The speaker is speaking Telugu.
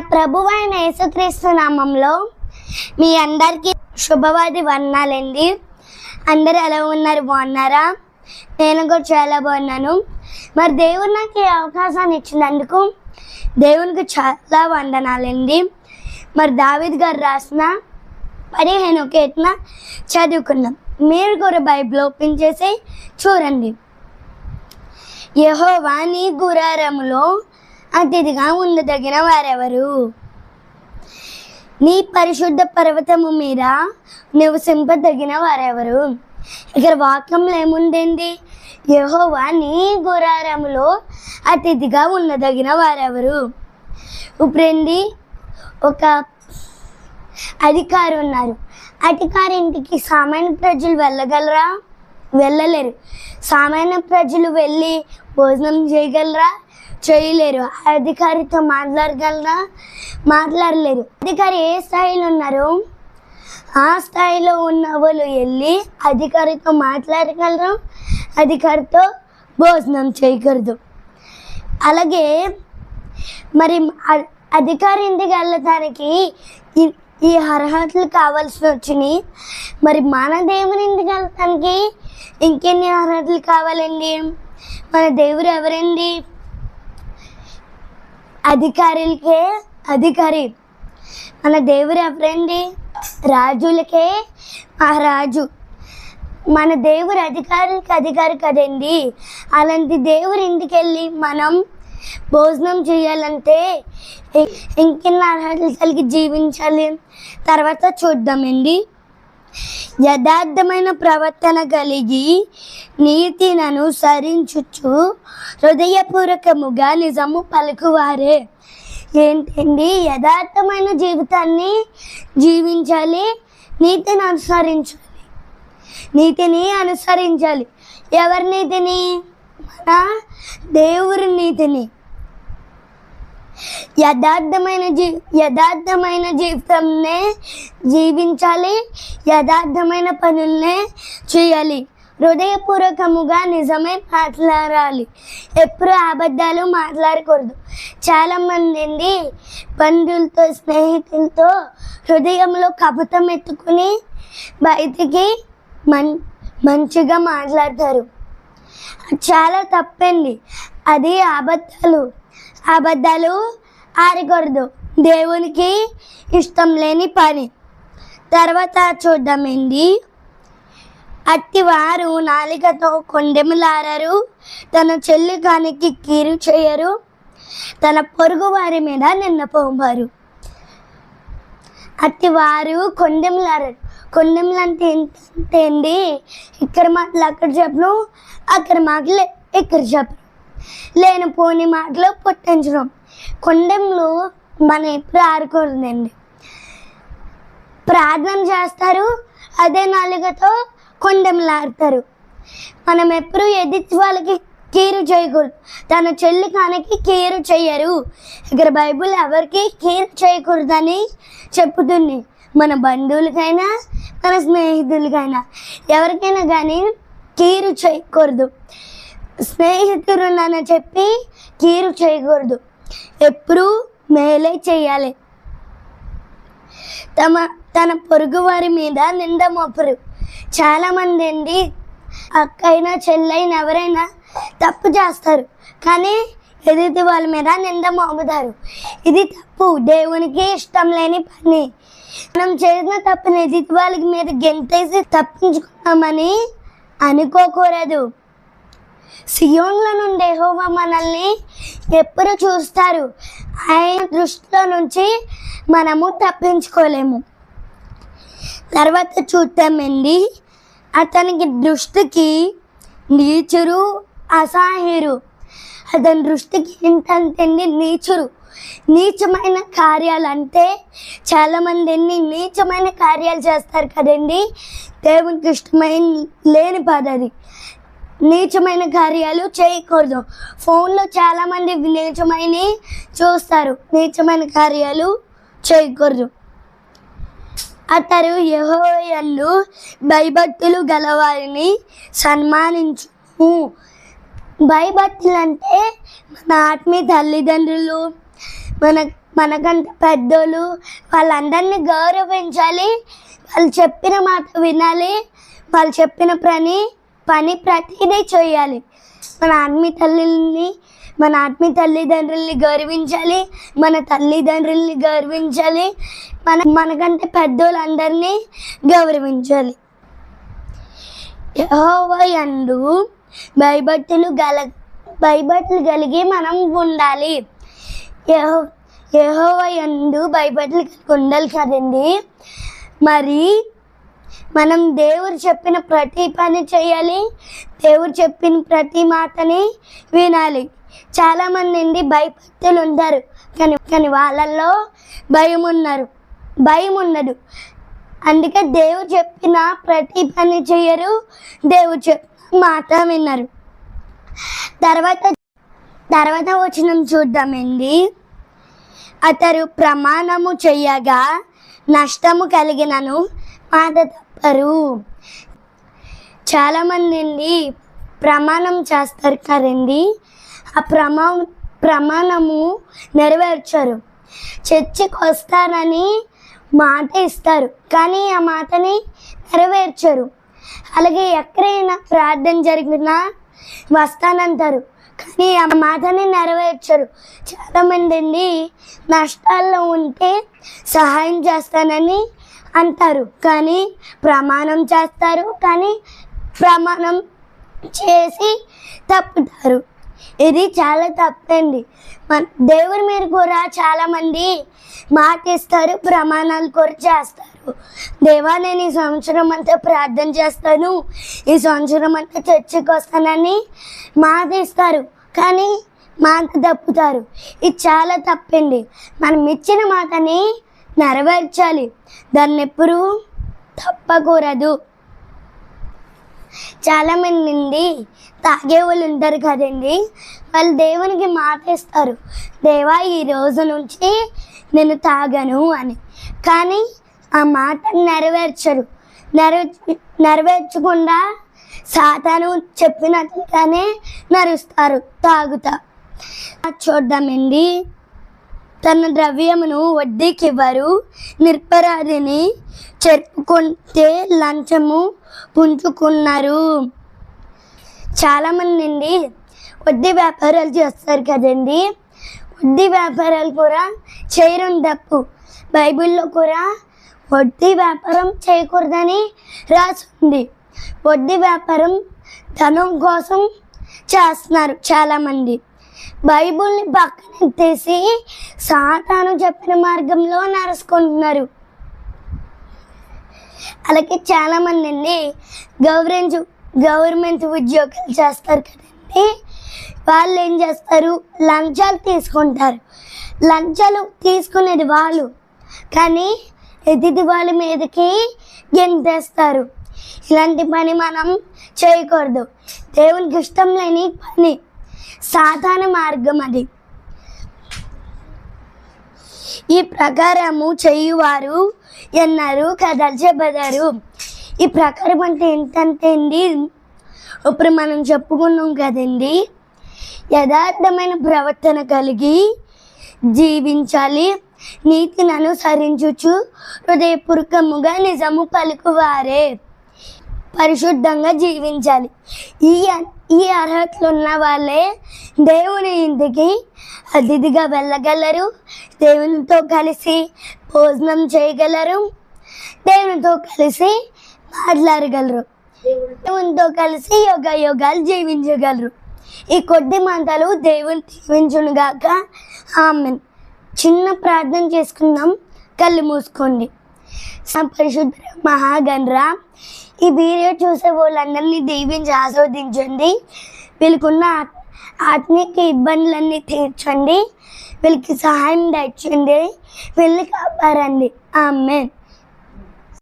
ప్రభువైన యేసుక్రీస్తు నామంలో మీ అందరికీ శుభవాది వర్ణాలండి అందరూ ఎలా ఉన్నారు? బాగున్నారా? నేను కూడా చాలా బాగున్నాను. మరి దేవుడు నాకు ఈ అవకాశాన్ని ఇచ్చినందుకు దేవునికి చాలా వందనాలండి. మరి దావిద్ గారు రాసిన పదిహేను కేట్న చదువుకుందాం. మీరు కూడా బైబిల్ ఓపెన్ చేసి చూడండి. యహోవా నీ గురారములో అతిథిగా ఉండదగిన వారెవరు? నీ పరిశుద్ధ పర్వతము మీద నివసింపదగిన వారెవరు? ఇక్కడ వాక్యంలో ఏముందండి? యహోవా నీ గురారములో అతిథిగా ఉండదగిన వారెవరు? ఇప్పుడండి ఒక అధికారి ఉన్నారు. అధికారి ఇంటికి సామాన్య ప్రజలు వెళ్ళగలరా? వెళ్ళలేరు. సామాన్య ప్రజలు వెళ్ళి భోజనం చేయగలరా? చేయలేరు. అధికారితో మాట్లాడగలరా? మాట్లాడలేరు. అధికారి ఏ స్థాయిలో ఉన్నారు? ఆ స్థాయిలో ఉన్న వాళ్ళు వెళ్ళి అధికారితో మాట్లాడగలరు? అధికారితో భోజనం చేయకూడదు. అలాగే మరి అధికారి ఇంటికి వెళ్ళటానికి ఈ- ఈ అర్హతలు కావాల్సి వచ్చినాయి. మరి మన దేవుని ఇంటికి వెళ్ళటానికి ఇంకెన్ని అర్హతలు కావాలండి? మన దేవుడు ఎవరండి? అధికారులకే అధికారి. మన దేవుడు ఎవరండి? రాజులకే మహారాజు. మన దేవుడు అధికారులకి అధికారి కదండి. అలాంటి దేవుడి ఇంటికి వెళ్ళి మనం భోజనం చేయాలంటే ఇంకెన్ని అర్హతలు కలిగి జీవించాలి? తర్వాత చూద్దామండి. యథార్థమైన ప్రవర్తన కలిగి నీతిని అనుసరించుచు హృదయపూర్వకముగా నిజము పలుకువారే. ఏంటండి? యథార్థమైన జీవితాన్ని జీవించాలి నీతిని అనుసరించాలి. నీతిని అనుసరించాలి. ఎవరి నీతిని? మన దేవుని నీతిని. యథార్థమైన జీ యథార్థమైన జీవితంనే జీవించాలి యథార్థమైన పనులనే చేయాలి. హృదయపూర్వకముగా నిజమే మాట్లాడాలి. ఎప్పుడు అబద్ధాలు మాట్లాడకూడదు. చాలామంది బంధువులతో స్నేహితులతో హృదయంలో కపటం ఎత్తుకుని బయటికి మన్ మంచిగా మాట్లాడతారు. చాలా తప్పండి. అది అబద్ధాలు. అబద్ధాలు ఆడకూడదు. దేవునికి ఇష్టం లేని పని. తర్వాత చూద్దామండి. అట్టివారు నాలికతో కొండెములారరు తన చెల్లి కానికి కీరు చేయరు తన పొరుగు వారి మీద నిన్నపోవారు అత్తివారు అట్టివారు కొండెములారరు. కొండెములు అంటే ఏంటంటే అండి ఇక్కడ మాటలు అక్కడ చెప్పను అక్కడ మాటలు ఇక్కడ చెప్పను. లేనిపోని మాటలు పుట్టించడం. కొండంలో మనం ఎప్పుడు ఆడుకూడదండి ప్రార్థన చేస్తారు అదే నాలుగతో కొండెములాడతారు మనం ఎప్పుడు ఎదుటి వాళ్ళకి కీరు చేయకూడదు. తన చెల్లి కానికి కీరు చేయరు. ఇక్కడ బైబిల్ ఎవరికి కీరు చేయకూడదని చెప్పుతుంది. మన బంధువులకైనా మన స్నేహితులకైనా. ఎవరికైనా కానీ కీరు చేయకూడదు. స్నేహితుడునని చెప్పి కీరు చేయకూడదు. ఎప్పుడూ మేలే చేయాలి. తమ తన పొరుగు వారి మీద నింద మోపరు. చాలామంది అండి అక్కైనా చెల్లైన ఎవరైనా తప్పు చేస్తారు. కానీ ఎదుటి వాళ్ళ మీద నింద మోపుతారు. ఇది తప్పు. దేవునికి ఇష్టం లేని పని. మనం చేసిన తప్పుని ఎదుటి వాళ్ళకి మీద గెంతేసి తప్పించుకున్నామని అనుకోకూడదు. సియోన్ల నుండి యెహోవా మనల్ని ఎప్పుడు చూస్తారు? ఆయన దృష్టిలో నుంచి మనము తప్పించుకోలేము. తర్వాత చూద్దామండి. అతనికి దృష్టికి నీచురు అసహ్యురు. అతని దృష్టికి ఏంటంటే నీచురు. నీచమైన కార్యాలు అంటే చాలామంది ఎన్ని నీచమైన కార్యాలు చేస్తారు కదండి? దేవునికి ఇష్టమైన లేని పదది నీచమైన కార్యాలు చేయకూడదు. ఫోన్లో చాలామంది నీచమైన చూస్తారు. నీచమైన కార్యాలు చేయకూడదు. అతడు యహోయన్ను భయభక్తులు గలవారిని సన్మానించు భయభక్తులు అంటే మన ఆత్మీయ తల్లిదండ్రులు మన మనకంత పెద్దోళ్ళు వాళ్ళందరినీ గౌరవించాలి. వాళ్ళు చెప్పిన మాట వినాలి. వాళ్ళు చెప్పిన పని పని ప్రతిదీ చేయాలి. మన ఆత్మీ తల్లిని మన ఆత్మీ తల్లిదండ్రుల్ని గౌరవించాలి. మన తల్లిదండ్రుల్ని గౌరవించాలి. మన మనకంటే పెద్దోళ్ళందరినీ గౌరవించాలి. యెహోవాయందు భయభక్తులు గల భయభక్తులు కలిగి మనం ఉండాలి. యెహో యెహోవాయందు భయభక్తులు కలిగి ఉండాలి కదండి. మరి మనం దేవుడు చెప్పిన ప్రతి పని చేయాలి దేవుడు చెప్పిన ప్రతి మాటని వినాలి. చాలామంది అండి భయభక్తులు ఉంటారు కానీ కానీ వాళ్ళల్లో భయం ఉన్నారు. భయం ఉండదు అందుకే దేవుడు చెప్పిన ప్రతి పని చేయరు దేవుడు చెప్పిన మాట విన్నారు తర్వాత తర్వాత వచ్చిన చూద్దామండి. అతడు ప్రమాణము చెయ్యగా నష్టము కలిగినను మాట చెప్పరు చాలామంది అండి ప్రమాణం చేస్తారు కదండి. ఆ ప్రమా ప్రమాణము నెరవేర్చరు. చర్చికి వస్తారని మాట ఇస్తారు. కానీ ఆ మాటని నెరవేర్చరు. అలాగే ఎక్కడైనా ప్రార్థన జరిగినా వస్తానంటారు. కానీ ఆ మాటని నెరవేర్చరు. చాలామంది అండి నష్టాల్లో ఉంటే సహాయం చేస్తానని అంటారు. కానీ ప్రమాణం చేస్తారు. కానీ ప్రమాణం చేసి తప్పుతారు. ఇది చాలా తప్పండి. మన దేవుడి మీద కూడా చాలామంది మాట ఇస్తారు ప్రమాణాలు కూడా చేస్తారు. దేవా నేను ఈ సంవత్సరం అంతా ప్రార్థన చేస్తాను. ఈ సంవత్సరం అంతా చర్చికి వస్తానని మాట ఇస్తారు. కానీ మాట తప్పుతారు. ఇది చాలా తప్పండి. మనం ఇచ్చిన మాటని నెరవేర్చాలి. దాన్ని ఎప్పుడు తప్పకూడదు చాలామంది తాగే వాళ్ళు ఉంటారు కదండి. వాళ్ళు దేవునికి మాటేస్తారు. దేవా ఈ రోజు నుంచి నేను తాగను అని. కానీ ఆ మాట నెరవేర్చరు. నెరవే నెరవేర్చకుండా సాతాను చెప్పినట్లుగానే నరుస్తారు. తాగుతా. చూద్దామండి. తన ద్రవ్యమును వడ్డీకి ఇవ్వరు నిర్పరాధిని చెప్పుకుంటే లంచము పుంజుకున్నారు. చాలామంది అండి వడ్డీ వ్యాపారాలు చేస్తారు కదండి. వడ్డీ వ్యాపారాలు కూడా చేయడం తప్పు. బైబిల్లో కూడా వడ్డీ వ్యాపారం చేయకూడదని రాసింది. వడ్డీ వ్యాపారం ధనం కోసం చేస్తున్నారు చాలామంది. బైబుల్ని పక్కన తీసి సాతాను చెప్పిన మార్గంలో నడుచుకుంటున్నారు. అలాగే చాలామంది అండి గవర్నమెంట్ గవర్నమెంట్ ఉద్యోగాలు చేస్తారు కదండి. వాళ్ళు ఏం చేస్తారు? లంచాలు తీసుకుంటారు. లంచాలు తీసుకునేది వాళ్ళు. కానీ ఎదుటి వాళ్ళ మీదకి గెంతేస్తారు. ఇలాంటి పని మనం చేయకూడదు. దేవునికి ఇష్టం లేని పని. సాధారణ మార్గం అది. ఈ ప్రకారము చేయువారు ఎన్నారు కదల్చబడారు. ఈ ప్రకారం అంటే ఏంటంటే అండి ఇప్పుడు మనం చెప్పుకున్నాం కదండి. యథార్థమైన ప్రవర్తన కలిగి జీవించాలి. నీతిని అనుసరించుచు హృదయపూర్వకముగా నిజము పలుకువారే. పరిశుద్ధంగా జీవించాలి. ఈ ఈ అర్హతలు ఉన్న వాళ్ళే దేవుని ఇంటికి అతిథిగా వెళ్ళగలరు. దేవునితో కలిసి భోజనం చేయగలరు. దేవునితో కలిసి మాట్లాడగలరు. దేవునితో కలిసి యోగ యోగాలు జీవించగలరు. ఈ కొద్ది మాటలు దేవుని దీవించునుగాక ఆమె చిన్న ప్రార్థన చేసుకుందాం. కళ్ళు మూసుకోండి. సంపరిశుద్ధ మహాగణరా ఈ వీడియో చూసే వాళ్ళందరినీ దీవించి ఆస్వాదించండి వీళ్ళకున్న ఆత్- ఆత్మీయ ఇబ్బందులన్నీ తీర్చండి. వీళ్ళకి సహాయం తెచ్చండి వీళ్ళని కాపాడండి. ఆమె